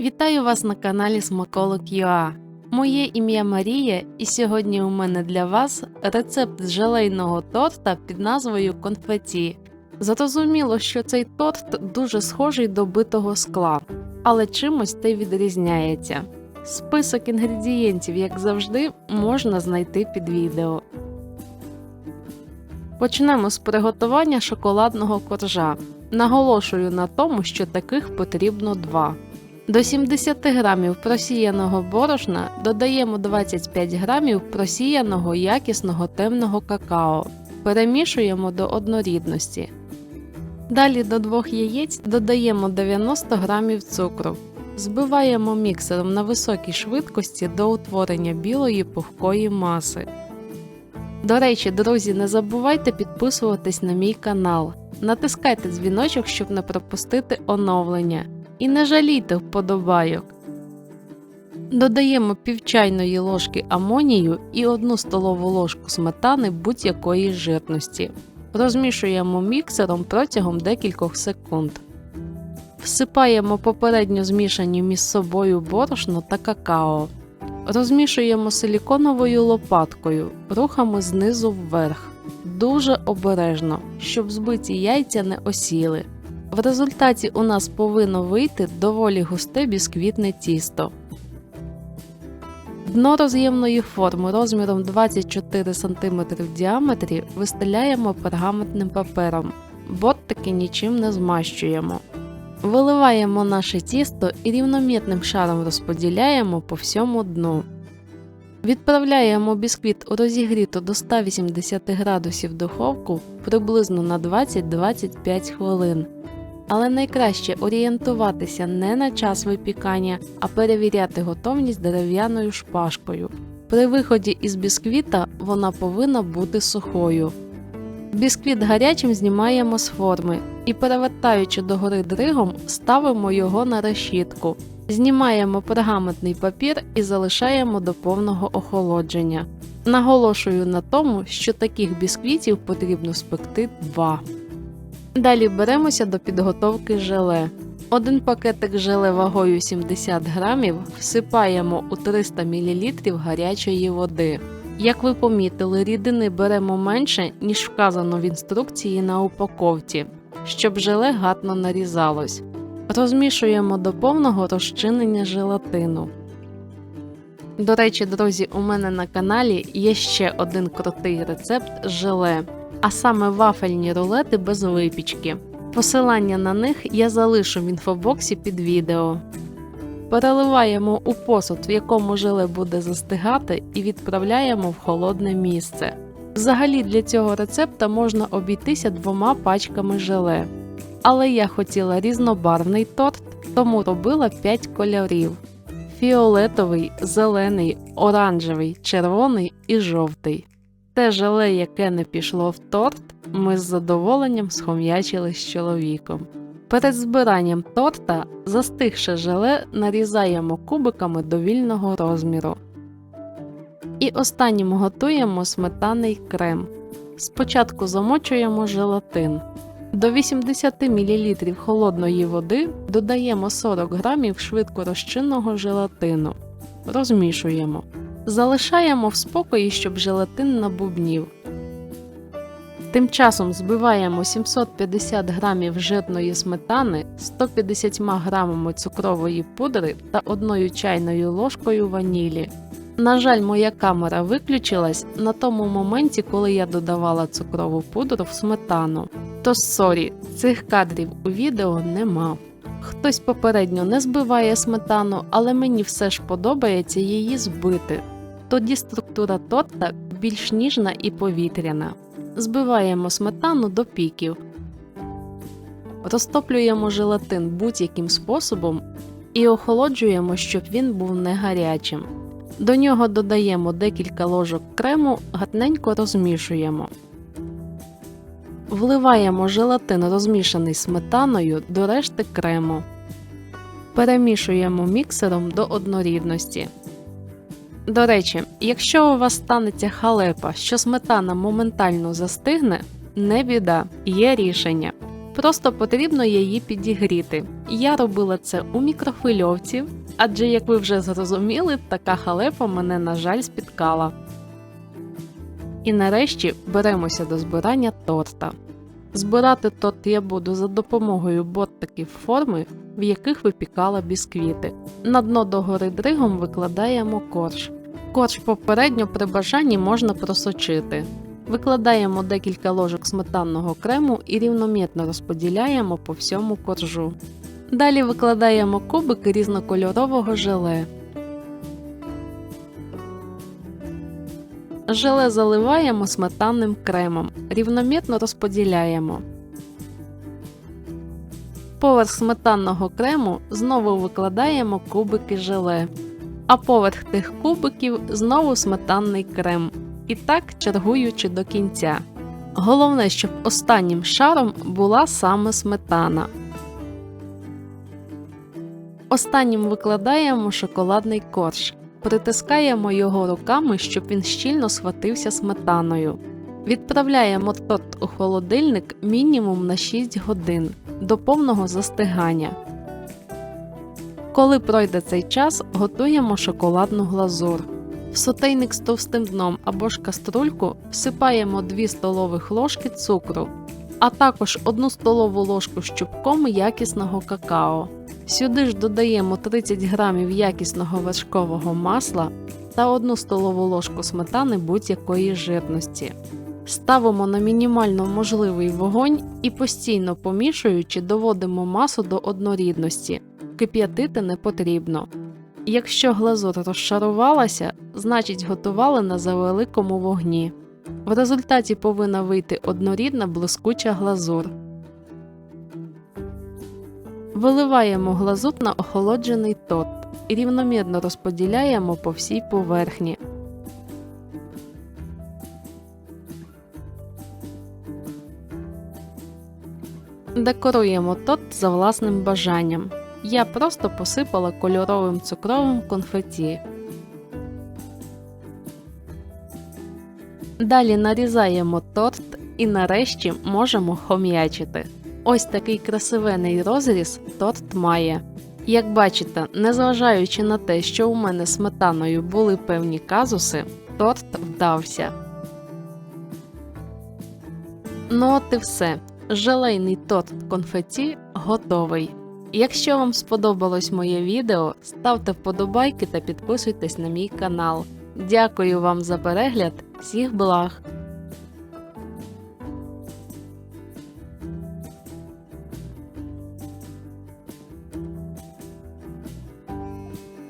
Вітаю вас на каналі Смаколик UA. Моє ім'я Марія, і сьогодні у мене для вас рецепт желейного торта під назвою конфеті. Зрозуміло, що цей торт дуже схожий до битого скла, але чимось те відрізняється. Список інгредієнтів, як завжди, можна знайти під відео. Почнемо з приготування шоколадного коржа. Наголошую на тому, що таких потрібно два. До 70 грамів просіяного борошна додаємо 25 грамів просіяного якісного темного какао. Перемішуємо до однорідності. Далі до двох яєць додаємо 90 грамів цукру. Збиваємо міксером на високій швидкості до утворення білої пухкої маси. До речі, друзі, не забувайте підписуватись на мій канал. Натискайте дзвіночок, щоб не пропустити оновлення. І не жалійте вподобайок. Додаємо пів чайної ложки амонію і 1 столову ложку сметани будь-якої жирності. Розмішуємо міксером протягом декількох секунд. Всипаємо попередньо змішані між собою борошно та какао. Розмішуємо силіконовою лопаткою, рухами знизу вверх. Дуже обережно, щоб збиті яйця не осіли. В результаті у нас повинно вийти доволі густе бісквітне тісто. Дно роз'ємної форми розміром 24 см в діаметрі вистеляємо пергаментним папером, бортики нічим не змащуємо. Виливаємо наше тісто і рівномірним шаром розподіляємо по всьому дну. Відправляємо бісквіт у розігріту до 180 градусів духовку приблизно на 20-25 хвилин. Але найкраще орієнтуватися не на час випікання, а перевіряти готовність дерев'яною шпажкою. При виході із бісквіта вона повинна бути сухою. Бісквіт гарячим знімаємо з форми і, перевертаючи догори дригом, ставимо його на решітку. Знімаємо пергаментний папір і залишаємо до повного охолодження. Наголошую на тому, що таких бісквітів потрібно спекти два. Далі беремося до підготовки желе. Один пакетик желе вагою 70 грамів всипаємо у 300 мл гарячої води. Як ви помітили, рідини беремо менше, ніж вказано в інструкції на упаковці, щоб желе гатно нарізалось. Розмішуємо до повного розчинення желатину. До речі, друзі, у мене на каналі є ще один крутий рецепт желе, а саме вафельні рулети без випічки. Посилання на них я залишу в інфобоксі під відео. Переливаємо у посуд, в якому желе буде застигати, і відправляємо в холодне місце. Взагалі для цього рецепта можна обійтися двома пачками желе. Але я хотіла різнобарвний торт, тому робила 5 кольорів: фіолетовий, зелений, оранжевий, червоний і жовтий. Те желе, яке не пішло в торт, ми з задоволенням схом'ячили з чоловіком. Перед збиранням торта застигше желе нарізаємо кубиками довільного розміру. І останнім готуємо сметаний крем. Спочатку замочуємо желатин. До 80 мл холодної води додаємо 40 г швидкорозчинного желатину. Розмішуємо. Залишаємо в спокої, щоб желатин набубнів. Тим часом збиваємо 750 г жирної сметани 150 г цукрової пудри та 1 чайною ложкою ванілі. На жаль, моя камера виключилась на тому моменті, коли я додавала цукрову пудру в сметану. Тож сорі, цих кадрів у відео нема. Хтось попередньо не збиває сметану, але мені все ж подобається її збити. Тоді структура торта більш ніжна і повітряна. Збиваємо сметану до піків. Розтоплюємо желатин будь-яким способом і охолоджуємо, щоб він був не гарячим. До нього додаємо декілька ложок крему, гарненько розмішуємо. Вливаємо желатин, розмішаний сметаною до решти крему. Перемішуємо міксером до однорідності. До речі, якщо у вас станеться халепа, що сметана моментально застигне, не біда, є рішення. Просто потрібно її підігріти. Я робила це у мікрохвильовці, адже, як ви вже зрозуміли, така халепа мене, на жаль, спіткала. І нарешті беремося до збирання торта. Збирати торт я буду за допомогою ботиків форми, в яких випікала бісквіти. На дно догори дригом викладаємо корж. Корж попередньо при бажанні можна просочити. Викладаємо декілька ложок сметанного крему і рівномірно розподіляємо по всьому коржу. Далі викладаємо кубики різнокольорового желе. Желе заливаємо сметанним кремом, рівномірно розподіляємо. Поверх сметанного крему знову викладаємо кубики желе, а поверх тих кубиків знову сметанний крем. І так чергуючи до кінця. Головне, щоб останнім шаром була саме сметана. Останнім викладаємо шоколадний корж. Притискаємо його руками, щоб він щільно схватився сметаною. Відправляємо торт у холодильник мінімум на 6 годин до повного застигання. Коли пройде цей час, готуємо шоколадну глазур. В сотейник з товстим дном або ж каструльку всипаємо 2 столових ложки цукру, а також 1 столову ложку з чубком якісного какао. Сюди ж додаємо 30 грамів якісного вершкового масла та 1 столову ложку сметани будь-якої жирності. Ставимо на мінімально можливий вогонь і постійно помішуючи доводимо масу до однорідності. Кип'ятити не потрібно. Якщо глазур розшарувалася, значить готували на завеликому вогні. В результаті повинна вийти однорідна блискуча глазур. Виливаємо глазут на охолоджений торт і рівномірно розподіляємо по всій поверхні. Декоруємо торт за власним бажанням. Я просто посипала кольоровим цукровим конфеті. Далі нарізаємо торт і нарешті можемо хом'ячити. Ось такий красивений розріз торт має. Як бачите, незважаючи на те, що у мене сметаною були певні казуси, торт вдався. Ну от і все. Желейний торт конфеті готовий. Якщо вам сподобалось моє відео, ставте вподобайки та підписуйтесь на мій канал. Дякую вам за перегляд, всіх благ!